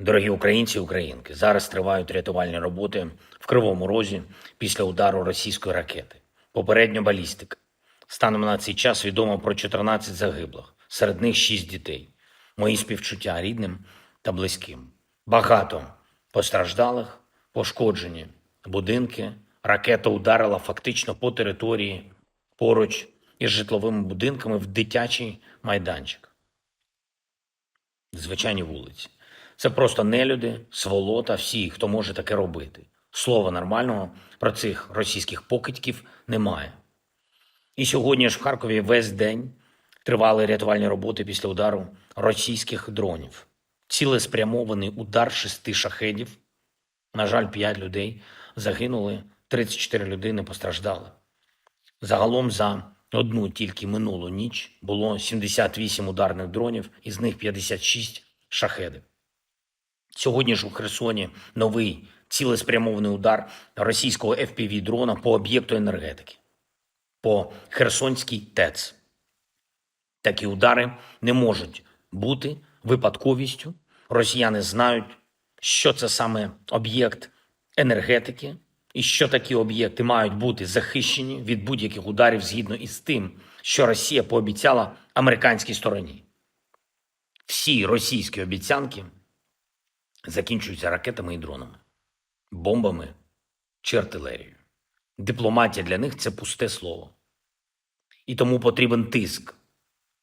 Дорогі українці і українки, зараз тривають рятувальні роботи в Кривому Розі після удару російської ракети. Попередньо балістика. Станом на цей час відомо про 14 загиблих, серед них 6 дітей. Мої співчуття рідним та близьким. Багато постраждалих, пошкоджені будинки. Ракета ударила фактично по території поруч із житловими будинками в дитячий майданчик звичайні вулиці. Це просто нелюди, сволота, всі, хто може таке робити. Слова нормального про цих російських покидьків немає. І сьогодні ж в Харкові весь день тривали рятувальні роботи після удару російських дронів. Цілеспрямований удар шести шахедів. На жаль, 5 людей загинули, 34 людини постраждали. Загалом за одну тільки минулу ніч було 78 ударних дронів, із них 56 шахедів. Сьогодні ж у Херсоні новий цілеспрямований удар російського FPV-дрона по об'єкту енергетики, по Херсонській ТЕЦ. Такі удари не можуть бути випадковістю. Росіяни знають, що це саме об'єкт енергетики, і що такі об'єкти мають бути захищені від будь-яких ударів згідно із тим, що Росія пообіцяла американській стороні. Всі російські обіцянки закінчуються ракетами і дронами, бомбами чи артилерією. Дипломатія для них це пусте слово. І тому потрібен тиск,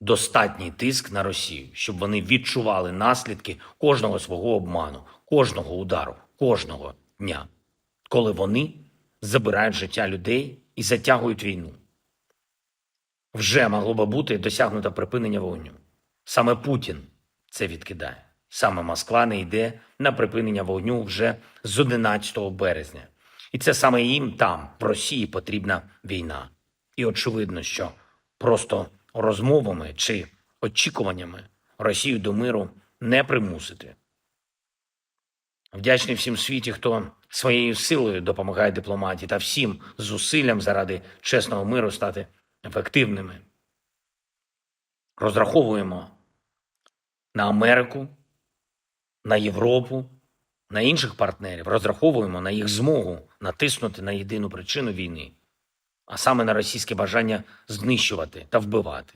достатній тиск на Росію, щоб вони відчували наслідки кожного свого обману, кожного удару, кожного дня, коли вони забирають життя людей і затягують війну. Вже могло би бути досягнуто припинення вогню. Саме Путін це відкидає. Саме Москва не йде на припинення вогню вже з 11 березня. І це саме їм там, в Росії, потрібна війна. І очевидно, що просто розмовами чи очікуваннями Росію до миру не примусити. Вдячний всім світі, хто своєю силою допомагає дипломатії та всім зусиллям заради чесного миру стати ефективними. Розраховуємо на Америку, на Європу, на інших партнерів. Розраховуємо на їх змогу натиснути на єдину причину війни, а саме на російське бажання знищувати та вбивати.